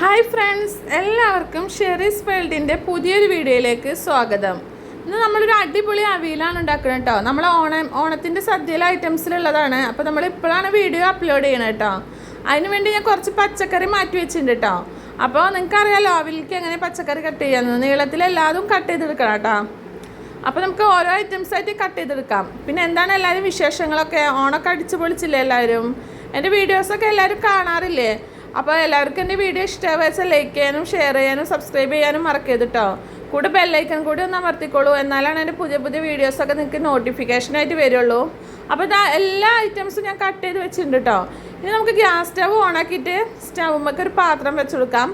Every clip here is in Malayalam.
ഹായ് ഫ്രണ്ട്സ് എല്ലാവർക്കും ഷെറീസ് വേൾഡിന്റെ പുതിയൊരു വീഡിയോയിലേക്ക് സ്വാഗതം. ഇന്ന് നമ്മളൊരു അടിപൊളി അവിയലാണ് ഉണ്ടാക്കുന്നത് കേട്ടോ. നമ്മൾ ഓണം ഓണത്തിന്റെ സദ്യയിലെ ഐറ്റംസിലുള്ളതാണ്. അപ്പോൾ നമ്മൾ ഇപ്പോഴാണ് വീഡിയോ അപ്ലോഡ് ചെയ്യണത് കേട്ടോ. അതിന് വേണ്ടി ഞാൻ കുറച്ച് പച്ചക്കറി മാറ്റി വെച്ചിട്ടുണ്ട് കേട്ടോ. അപ്പോൾ നിങ്ങൾക്കറിയാലോ അവിലേക്ക് എങ്ങനെ പച്ചക്കറി കട്ട് ചെയ്യാമെന്ന് നീളത്തിൽ എല്ലാതും കട്ട് ചെയ്തെടുക്കണം കേട്ടോ. അപ്പോൾ നമുക്ക് ഓരോ ഐറ്റംസ് ആയിട്ട് കട്ട് ചെയ്തെടുക്കാം. പിന്നെ എന്താണ് എല്ലാവരും വിശേഷങ്ങളൊക്കെ? ഓണൊക്കെ അടിച്ചു പൊളിച്ചില്ലേ എല്ലാവരും എന്റെ വീഡിയോസൊക്കെ എല്ലാവരും കാണാറില്ലേ? അപ്പോൾ എല്ലാവർക്കും എന്റെ വീഡിയോ ഇഷ്ടമായ ലൈക്ക് ചെയ്യാനും ഷെയർ ചെയ്യാനും സബ്സ്ക്രൈബ് ചെയ്യാനും മറക്കരുത് കേട്ടോ കൂടെ ബെല്ലൈക്കൺ കൂടി ഒന്ന് അമർത്തിക്കോളൂ. എന്നാലാണ് എന്റെ പുതിയ പുതിയ വീഡിയോസൊക്കെ നിങ്ങൾക്ക് നോട്ടിഫിക്കേഷനായിട്ട് വരുള്ളൂ. അപ്പോൾ ഇതാ എല്ലാ ഐറ്റംസും ഞാൻ കട്ട് ചെയ്ത് വെച്ചിട്ടുണ്ട് കേട്ടോ ഇനി നമുക്ക് ഗ്യാസ് സ്റ്റവ് ഓണാക്കിയിട്ട് സ്റ്റൗമ്മക്ക് ഒരു പാത്രം വെച്ച് കൊടുക്കാം.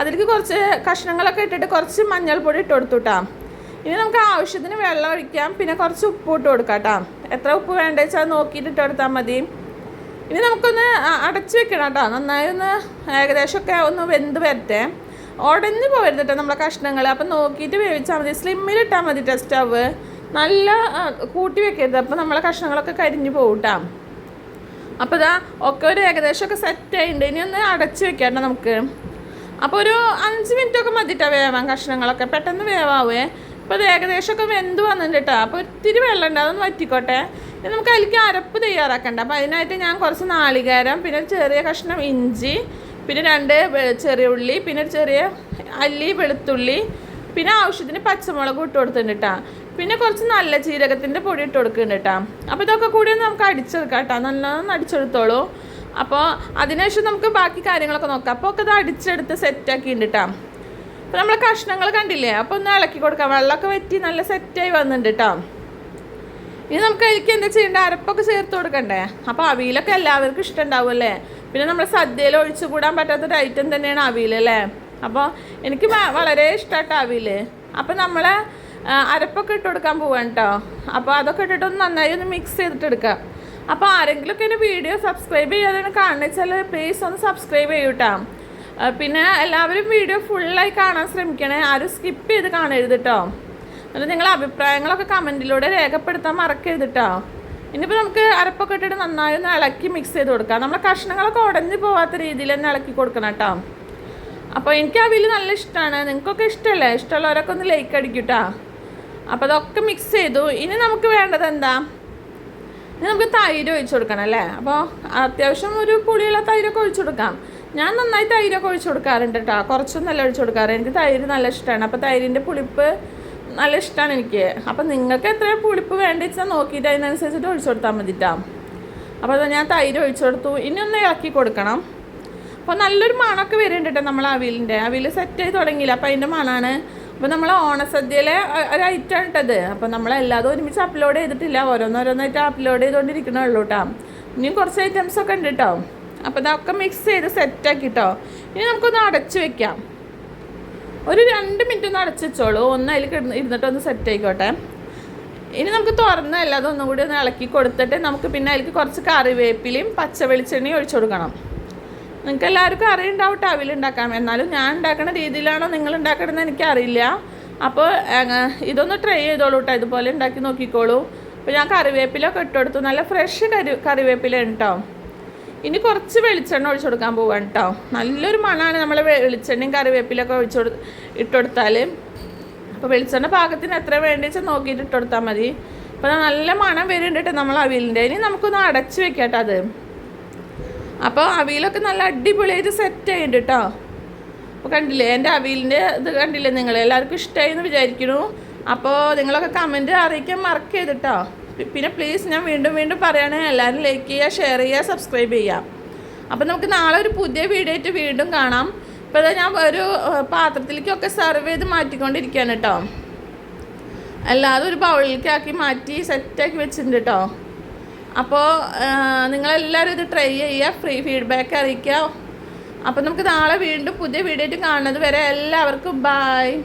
അതിലേക്ക് കുറച്ച് കഷ്ണങ്ങളൊക്കെ ഇട്ടിട്ട് കുറച്ച് മഞ്ഞൾപ്പൊടി ഇട്ട് കൊടുത്തു കേട്ടോ ഇനി നമുക്ക് ആവശ്യത്തിന് വെള്ളം ഒഴിക്കാം. പിന്നെ കുറച്ച് ഉപ്പ് ഇട്ട് കൊടുക്കാം കേട്ടോ എത്ര ഉപ്പ് വേണ്ടത് വെച്ചാൽ നോക്കിയിട്ട് ഇട്ട് കൊടുത്താൽ മതി. ഇനി നമുക്കൊന്ന് അടച്ച് വെക്കണം കേട്ടോ. നന്നായി ഒന്ന് ഏകദേശമൊക്കെ ഒന്ന് വെന്ത് വരട്ടെ. ഉടഞ്ഞു പോകരുത് കേട്ടോ നമ്മളെ കഷ്ണങ്ങൾ അപ്പം നോക്കിയിട്ട് വേവിച്ചാൽ മതി. സ്ലിമ്മിലിട്ടാൽ മതി ടെസ്റ്റ് സ്റ്റവ് നല്ല കൂട്ടി വെക്കരുത്. അപ്പം നമ്മളെ കഷ്ണങ്ങളൊക്കെ കരിഞ്ഞു പോകും കേട്ടോ. അപ്പോൾ ഇതാ ഒക്കെ ഒരു ഏകദേശമൊക്കെ സെറ്റ് ആയിട്ടുണ്ട്. ഇനി ഒന്ന് അടച്ച് വെക്കാം നമുക്ക്. അപ്പോൾ ഒരു അഞ്ച് മിനിറ്റ് ഒക്കെ മതിട്ടാ വേവാൻ കഷ്ണങ്ങളൊക്കെ. പെട്ടെന്ന് വേവാവേ. അപ്പോൾ അത് ഏകദേശമൊക്കെ വെന്ത് വന്നിട്ടുണ്ട് കേട്ടോ. അപ്പോൾ ഒത്തിരി വെള്ളം ഉണ്ട്. അതൊന്ന് വറ്റിക്കോട്ടെ. നമുക്ക് അതിലേക്ക് അരപ്പ് തയ്യാറാക്കണ്ട. അപ്പോൾ അതിനായിട്ട് ഞാൻ കുറച്ച് നാളികേരം പിന്നെ ചെറിയ കഷ്ണം ഇഞ്ചി പിന്നെ രണ്ട് ചെറിയ ഉള്ളി പിന്നെ ഒരു ചെറിയ അല്ലി വെളുത്തുള്ളി പിന്നെ ആവശ്യത്തിന് പച്ചമുളക് ഇട്ട് കൊടുത്തിട്ടുണ്ട് കേട്ടോ പിന്നെ കുറച്ച് നല്ല ജീരകത്തിന്റെ പൊടി ഇട്ട് കൊടുക്കുന്നുണ്ട് കേട്ടോ അപ്പോൾ ഇതൊക്കെ കൂടി നമുക്ക് അടിച്ചെടുക്കാം കേട്ടോ നല്ലോണം അടിച്ചെടുത്തോളൂ. അപ്പോൾ അതിനുശേഷം നമുക്ക് ബാക്കി കാര്യങ്ങളൊക്കെ നോക്കാം. അപ്പോൾ ഒക്കെ ഇത് അടിച്ചെടുത്ത് സെറ്റാക്കിയിട്ടുണ്ട് കേട്ടോ അപ്പോൾ നമ്മൾ കഷ്ണങ്ങൾ കണ്ടില്ലേ? അപ്പോൾ ഒന്ന് ഇളക്കി കൊടുക്കാം. വെള്ളമൊക്കെ വറ്റി നല്ല സെറ്റായി വന്നിട്ടുണ്ട് കേട്ടോ ഇനി നമുക്ക് അതിലേക്ക് എന്താ ചെയ്യേണ്ട? അരപ്പൊക്കെ ചേർത്ത് കൊടുക്കണ്ടേ? അപ്പോൾ അവിയലൊക്കെ എല്ലാവർക്കും ഇഷ്ടം ഉണ്ടാവുമല്ലേ പിന്നെ നമ്മൾ സദ്യയിൽ കൂടാൻ പറ്റാത്തൊരു ഐറ്റം തന്നെയാണ് അവിയൽ അല്ലേ? അപ്പോൾ എനിക്ക് വളരെ ഇഷ്ടമായിട്ട് അവിയൽ അപ്പോൾ നമ്മൾ അരപ്പൊക്കെ ഇട്ട് കൊടുക്കാൻ പോവാണ് കേട്ടോ അപ്പോൾ അതൊക്കെ ഇട്ടിട്ടൊന്ന് നന്നായി ഒന്ന് മിക്സ് ചെയ്തിട്ട് എടുക്കാം. അപ്പോൾ ആരെങ്കിലുമൊക്കെ എന്റെ വീഡിയോ സബ്സ്ക്രൈബ് ചെയ്യാതെയാണ് കാണുന്നത് വെച്ചാൽ പ്ലീസ് ഒന്ന് സബ്സ്ക്രൈബ് ചെയ്യൂട്ടാ. പിന്നെ എല്ലാവരും വീഡിയോ ഫുള്ളായി കാണാൻ ശ്രമിക്കണേ. ആരും സ്കിപ്പ് ചെയ്ത് കാണരുത് കേട്ടോ എന്നിട്ട് നിങ്ങളെ അഭിപ്രായങ്ങളൊക്കെ കമന്റിലൂടെ രേഖപ്പെടുത്താൻ മറക്കരുത് കേട്ടോ ഇനിയിപ്പോൾ നമുക്ക് അരപ്പൊക്കെ ഇട്ടിട്ട് നന്നായി ഒന്ന് ഇളക്കി മിക്സ് ചെയ്ത് കൊടുക്കാം. നമ്മളെ കഷ്ണങ്ങളൊക്കെ ഉടഞ്ഞു പോവാത്ത രീതിയിൽ തന്നെ ഇളക്കി കൊടുക്കണം കേട്ടോ അപ്പോൾ എനിക്ക് അവിൽ നല്ല ഇഷ്ടമാണ് നിങ്ങൾക്കൊക്കെ ഇഷ്ടമല്ലേ ഇഷ്ടമുള്ളവരൊക്കെ ഒന്ന് ലൈക്ക് അടിക്കും കേട്ടോ അപ്പോൾ അതൊക്കെ മിക്സ് ചെയ്തു. ഇനി നമുക്ക് വേണ്ടത് എന്താ? ഇനി നമുക്ക് തൈര് ഒഴിച്ചു കൊടുക്കണം അല്ലേ? അപ്പോൾ അത്യാവശ്യം ഒരു പുളിയുള്ള തൈരൊക്കെ ഒഴിച്ചു കൊടുക്കാം. ഞാൻ നന്നായി തൈരൊക്കെ ഒഴിച്ചു കൊടുക്കാറുണ്ട് കേട്ടോ കുറച്ചൊന്നല്ല ഒഴിച്ചു കൊടുക്കാറ്. എനിക്ക് തൈര് നല്ല ഇഷ്ടമാണ് അപ്പോൾ തൈരിന്റെ പുളിപ്പ് നല്ല ഇഷ്ടമാണ് എനിക്ക്. അപ്പം നിങ്ങൾക്ക് എത്ര പുളിപ്പ് വേണ്ടി വെച്ചാൽ നോക്കിയിട്ട് അതിനനുസരിച്ചിട്ട് ഒഴിച്ചു കൊടുത്താൽ മതി കേട്ടോ അപ്പോൾ അത് ഞാൻ തൈര് ഒഴിച്ചു കൊടുത്തു. ഇനി ഒന്ന് ഇളക്കി കൊടുക്കണം. അപ്പോൾ നല്ലൊരു മണമൊക്കെ വരുന്നുണ്ട് കേട്ടോ നമ്മൾ അവിൽ ആയി തുടങ്ങിയില്ല? അപ്പോൾ അതിന്റെ മണമാണ് അപ്പോൾ നമ്മൾ ഓണസദ്യയിലെ ഒരു ഐറ്റം ഇട്ടത് അപ്പോൾ നമ്മൾ എല്ലാതും ഒരുമിച്ച് അപ്ലോഡ് ചെയ്തിട്ടില്ല. ഓരോന്നോരോന്നായിട്ട് അപ്ലോഡ് ചെയ്തുകൊണ്ടിരിക്കണേ ഉള്ളൂ കേട്ടോ ഇനിയും കുറച്ച് ഐറ്റംസ് ഒക്കെ ഉണ്ട് കേട്ടോ അപ്പോൾ ഇതൊക്കെ മിക്സ് ചെയ്ത് സെറ്റാക്കി കേട്ടോ ഇനി നമുക്കൊന്ന് അടച്ചു വെക്കാം. ഒരു രണ്ട് മിനിറ്റ് ഒന്ന് അടച്ചുവെച്ചോളൂ ഒന്ന് അതിൽ കിടന്ന് ഇരുന്നിട്ട് ഒന്ന് സെറ്റ് ആയിക്കോട്ടെ. ഇനി നമുക്ക് തുറന്നല്ല അതൊന്നും കൂടി ഒന്ന് ഇളക്കി കൊടുത്തിട്ട് നമുക്ക് പിന്നെ അതിലേക്ക് കുറച്ച് കറിവേപ്പിലയും പച്ച വെളിച്ചെണ്ണയും ഒഴിച്ചു കൊടുക്കണം. നിങ്ങൾക്ക് എല്ലാവർക്കും അറിയുണ്ടാവും ടവിൽ അവിലുണ്ടാക്കാം എന്നാലും ഞാൻ ഉണ്ടാക്കുന്ന രീതിയിലാണോ നിങ്ങൾ ഉണ്ടാക്കണമെന്ന് എനിക്കറിയില്ല. അപ്പോൾ ഇതൊന്ന് ട്രൈ ചെയ്തോളൂ കേട്ടോ ഇതുപോലെ ഉണ്ടാക്കി നോക്കിക്കോളൂ. അപ്പോൾ ഞാൻ കറിവേപ്പിലൊക്കെ ഇട്ട് കൊടുത്തു. നല്ല ഫ്രഷ് കറി കറിവേപ്പില ഇനി കുറച്ച് വെളിച്ചെണ്ണ ഒഴിച്ചു കൊടുക്കാൻ പോവാണ് കേട്ടോ നല്ലൊരു മണമാണ് നമ്മൾ വെളിച്ചെണ്ണയും കറിവേപ്പിലൊക്കെ ഒഴിച്ചു കൊടു ഇട്ടുകൊടുത്താൽ അപ്പോൾ വെളിച്ചെണ്ണ പാകത്തിന് എത്ര വേണ്ടി വെച്ചാൽ നോക്കിയിട്ട് ഇട്ട് കൊടുത്താൽ മതി. അപ്പോൾ നല്ല മണം വരുന്നുണ്ട് നമ്മൾ അവിയലിന്റെ ഇനി നമുക്കൊന്ന് അടച്ച് വെക്കാം അത്. അപ്പോൾ അവിയലൊക്കെ നല്ല അടിപൊളിയായിട്ട് സെറ്റ് ആയിട്ടുണ്ട് കേട്ടോ അപ്പോൾ കണ്ടില്ലേ എന്റെ അവിയലിന്റെ ഇത് കണ്ടില്ലേ നിങ്ങൾ എല്ലാവർക്കും ഇഷ്ടമായി എന്ന് വിചാരിക്കുന്നു. അപ്പോൾ നിങ്ങളൊക്കെ കമന്റ് അറിയിക്കാൻ മറക്കരുത് കേട്ടോ പിന്നെ പ്ലീസ് ഞാൻ വീണ്ടും വീണ്ടും പറയണേ എല്ലാവരും ലൈക്ക് ചെയ്യുക ഷെയർ ചെയ്യുക സബ്സ്ക്രൈബ് ചെയ്യുക. അപ്പോൾ നമുക്ക് നാളെ ഒരു പുതിയ വീഡിയോ ആയിട്ട് വീണ്ടും കാണാം. ഇപ്പോൾ ഞാൻ ഒരു പാത്രത്തിലേക്കൊക്കെ സെർവ് ചെയ്ത് മാറ്റിക്കൊണ്ടിരിക്കുകയാണ് കേട്ടോ അല്ലാതെ ഒരു ബൗളിലേക്ക് ആക്കി മാറ്റി സെറ്റാക്കി വെച്ചിട്ടുണ്ട് കേട്ടോ അപ്പോൾ നിങ്ങളെല്ലാവരും ഇത് ട്രൈ ചെയ്യുക ഫ്രീ ഫീഡ്ബാക്ക് അറിയിക്കുക. അപ്പോൾ നമുക്ക് നാളെ വീണ്ടും പുതിയ വീഡിയോ ആയിട്ട് കാണുന്നത് വരെ എല്ലാവർക്കും ബായ്